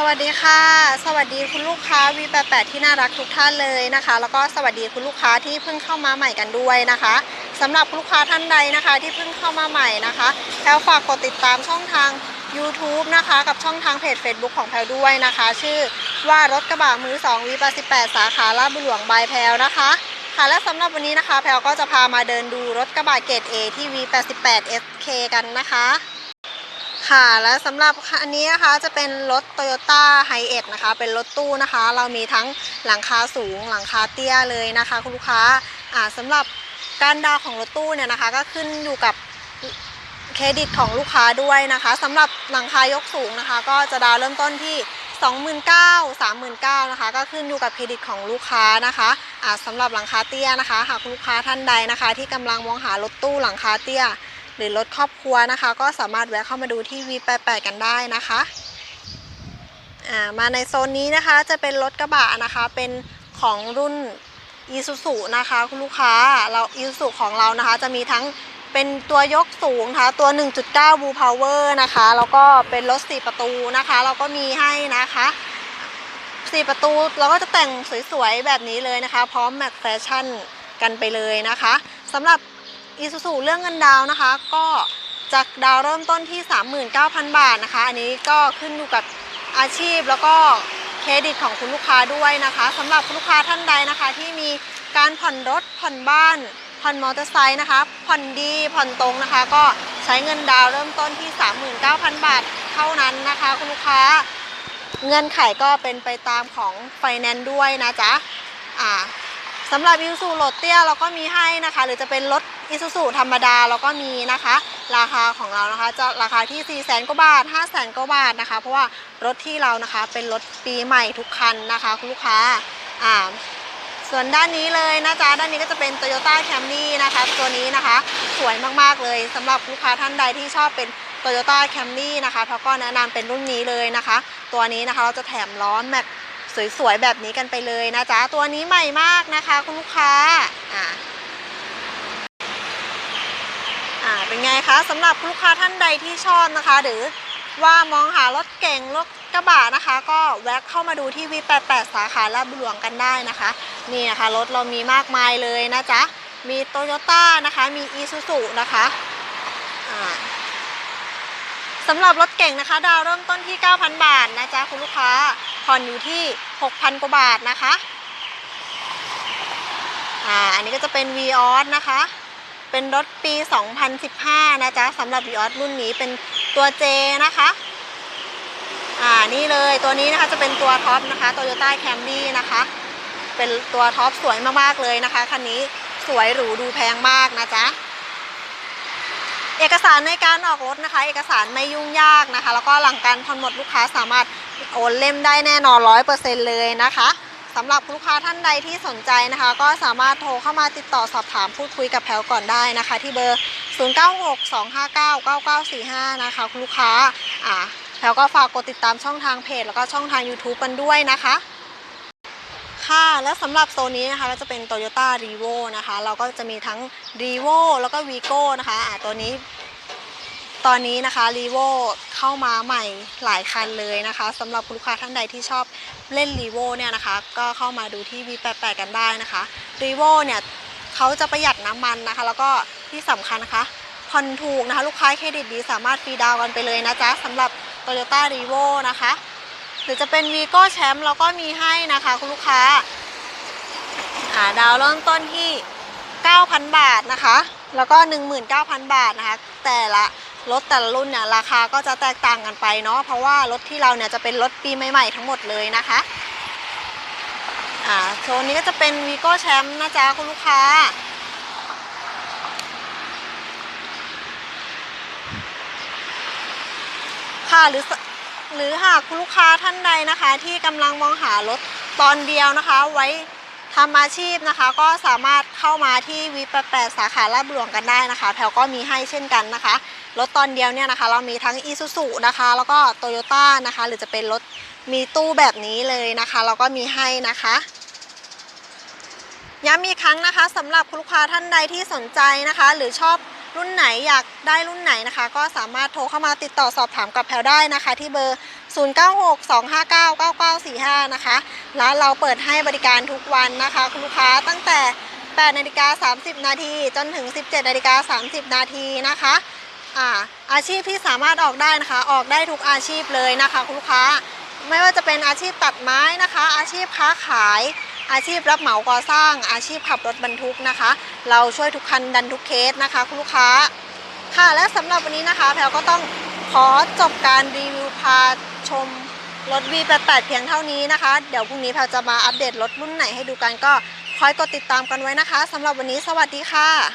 สวัสดีค่ะ สวัสดีคุณลูกค้า V88 ที่น่ารักทุกท่านเลยนะคะ แล้วก็สวัสดีคุณลูกค้าที่เพิ่งเข้ามาใหม่กันด้วยนะคะสำหรับคุณลูกค้าท่านใดนะคะ ที่เพิ่งเข้ามาใหม่นะคะแพลวฝากกดติดตามช่องทาง YouTube นะคะ กับช่องทางเพจ Facebook ของแพลด้วยนะคะ ชื่อว่ารถกระบะมือ2 V88 สาขาลาดบุหลวงบายแพลนะคะค่ะและสำหรับวันนี้นะคะ แพลก็จะพามาเดินดูรถกระบะเกรด A ที่ V88 SK กันนะคะ ค่ะ และสำหรับอันนี้นะคะจะเป็นรถ Toyota h i เอ็ดนะคะ เป็นรถตู้นะคะ เรามีทั้งหลังคาสูงหลังคาเตี้ยเลยนะคะ คุณลูกค้าอ่าสำหรับการดาวของรถตู้เนี่ยนะคะ ก็ขึ้นอยู่กับเครดิตของลูกค้าด้วยนะคะสำหรับหลังคายกสูงนะคะ ก็จะดาวเริ่มต้นที่ 29,000 39,000นะคะ ก็ขึ้นอยู่กับเครดิตของลูกค้านะคะอ่าสำหรับหลังคาเตี้ยนะคะ หากลูกค้าท่านใดนะคะ ที่กำลังมองหารถตู้หลังคาเตี้ย หรือรถครอบครัวนะคะ ก็สามารถแวะเข้ามาดูที่ V88 กันได้นะคะอ่ามาในโซนนี้นะคะจะเป็นรถกระบะนะคะ เป็นของรุ่น Isuzu นะคะคุณลูกค้าเรา Isuzu ของเรานะคะ จะมีทั้งเป็นตัวยกสูงนะคะตัว 1.9 Blue Power นะคะ แล้วก็เป็นรถ 4 ประตูนะคะ เราก็มีให้นะคะ 4 ประตูเราก็จะแต่งสวยๆ แบบนี้เลยนะคะ พร้อมแม็กแฟชั่นกันไปเลยนะคะสำหรับ อีซูซูเรื่องเงินดาวนะคะ ก็จากดาวเริ่มต้นที่ 39,000 บาทนะคะ อันนี้ก็ขึ้นอยู่กับอาชีพแล้วก็เครดิตของคุณลูกค้าด้วยนะคะสำหรับคุณลูกค้าท่านใดนะคะ ที่มีการผ่อนรถผ่อนบ้าน ผ่อนมอเตอร์ไซค์นะคะผ่อนดีผ่อนตรงนะคะ ก็ใช้เงินดาวเริ่มต้นที่ 39,000 บาทเท่านั้นนะคะ คุณลูกค้าเงื่อนไขก็เป็นไปตามของไฟแนนซ์ด้วยนะจ๊ะอ่าสำหรับอิ u ซูโรถเตี้ยเราก็มีให้นะคะ หรือจะเป็นรถ อิซูซูธรรมดาเราก็มีนะคะ ราคาของเรานะคะ จะราคาที่4 0 0 0 0 0กว่าบาท 5 0 0 0 0 0กว่าบาทนะคะ เพราะว่ารถที่เรานะคะเป็นรถปีใหม่ทุกคันนะคะคุณลูกค้าอ่าส่วนด้านนี้เลยนะจ๊ะด้านนี้ก็จะเป็น Toyota Camry นะคะ ตัวนี้นะคะสวยมากๆเลยสำหรับลูกค้าท่านใดที่ชอบเป็น Toyota Camry นะคะเขาก็แนะนำเป็นรุ่นนี้เลยนะคะ ตัวนี้นะคะเราจะแถมล้อแม็กสวยๆแบบนี้กันไปเลยนะจ๊ะตัวนี้ใหม่มากนะคะ คุณลูกค้าอ่า อ่า เป็นไงคะสำหรับลูกค้าท่านใดที่ชอบนะคะ หรือว่ามองหารถเก่งรถกระบะนะคะ ก็แวะเข้ามาดูที่ V88 สาขาลาดบุหลวงกันได้นะคะ นี่นะคะรถเรามีมากมายเลยนะจ๊ะ มีโตโยต้านะคะ มีอีซูซูนะคะอ่าสำหรับรถเก่งนะคะ ดาวเริ่มต้นที่ 9,000 บาทนะจ๊ะคุณลูกค้าผ่อนอยู่ที่ 6,000 กว่าบาทนะคะอ่าอันนี้ก็จะเป็น v ีออสนะคะ เป็นรถปี 2015 นะจ๊ะสำหรับ v ีออสรุ่นนี้เป็นตัว J นะคะ อ่านี่เลยตัวนี้นะคะจะเป็นตัวท็อปนะคะ Toyota Camry นะคะ เป็นตัวท็อปสวยมากๆเลยนะคะคันนี้สวยหรูดูแพงมากนะจ๊ะเอกสารในการออกรถนะคะ เอกสารไม่ยุ่งยากนะคะ แล้วก็หลังการผ่อนหมดลูกค้าสามารถโอนเล่มได้แน่นอนร้อยเปอร์เซ็นต์เลยนะคะ สำหรับลูกค้าท่านใดที่สนใจนะคะ ก็สามารถโทรเข้ามาติดต่อสอบถามพูดคุยกับแพลวก่อนได้นะคะ ที่เบอร์ 0962599945 นะคะคุณลูกค้าอ่าแพลวก็ฝากกดติดตามช่องทางเพจแล้วก็ช่องทาง YouTube กันด้วยนะคะค่ะ และสำหรับโซนนี้นะคะก็จะเป็น Toyota r e v o นะคะ เราก็จะมีทั้ง r e v o แล้วก็ Vigo นะคะอ่าตัวนี้ ตอนนี้นะคะ r e v o เข้ามาใหม่หลายคันเลยนะคะสำหรับลูกค้าท่านใดที่ชอบ เล่น r e v o เนี่ยนะคะ ก็เข้ามาดูที่ V88 กันได้นะคะ r e v o เนี่ยเขาจะประหยัดน้ำมันนะคะ แล้วก็ที่สำคัญนะคะผ่อนถูกนะคะ ลูกค้าเครดิตดีสามารถฟรีดาวกันไปเลยนะจ๊ะสำหรับ Toyota r e v o นะคะ หรือจะเป็น Vigo Champ เราก็มีให้นะคะ คุณลูกค้าอ่าดาวเริ่มต้นที่ 9,000 บาทนะคะ แล้วก็ 19,000 บาทนะคะ แต่ละ รถแต่ละรุ่นเนี่ยราคาก็จะแตกต่างกันไปเนาะเพราะว่ารถที่เราเนี่ยจะเป็นรถปีใหม่ๆทั้งหมดเลยนะคะอ่าโซนนี้ก็จะเป็น Vigo Champ นะจ๊ะคุณลูกค้าค่ะหรือหรือหากคุณลูกค้าท่านใดนะคะ ที่กำลังมองหารถตอนเดียวนะคะ ไว้ ทำอาชีพนะคะก็สามารถเข้ามาที่วีแปดสาขาลาดบุหลวงกันได้นะคะ แถวก็มีให้เช่นกันนะคะ รถตอนเดียวเนี่ยนะคะ เรามีทั้ง i s u z u นะคะ แล้วก็โตโยต้านะคะ หรือจะเป็นรถมีตู้แบบนี้เลยนะคะ เราก็มีให้นะคะย้ำอีกครั้งนะคะสำหรับคุณลูกค้าท่านใดที่สนใจนะคะ หรือชอบ รุ่นไหนอยากได้รุ่นไหนนะคะ ก็สามารถโทรเข้ามาติดต่อสอบถามกับแพลได้นะคะ ที่เบอร์ 0962599945 นะคะร้านเราเปิดให้บริการทุกวันนะคะ คุณลูกค้าตั้งแต่8นาฬิกา30 นาทีจนถึง 17นาฬิกา30 นาทีนะคะอ่าอาชีพที่สามารถออกได้นะคะ ออกได้ทุกอาชีพเลยนะคะ คุณลูกค้า ไม่ว่าจะเป็นอาชีพตัดไม้นะคะ อาชีพค้าขาย อาชีพรับเหมาก่อสร้าง อาชีพขับรถบรรทุกนะคะ เราช่วยทุกคันดันทุกเคสนะคะ คุณลูกค้า ค่ะและสำหรับวันนี้นะคะแพลก็ต้องขอจบการรีวิวพาชมรถ V88 เพียงเท่านี้นะคะ เดี๋ยวพรุ่งนี้แพลจะมาอัปเดตรถรุ่นไหนให้ดูกันก็คอยกดติดตามกันไว้นะคะสำหรับวันนี้สวัสดีค่ะ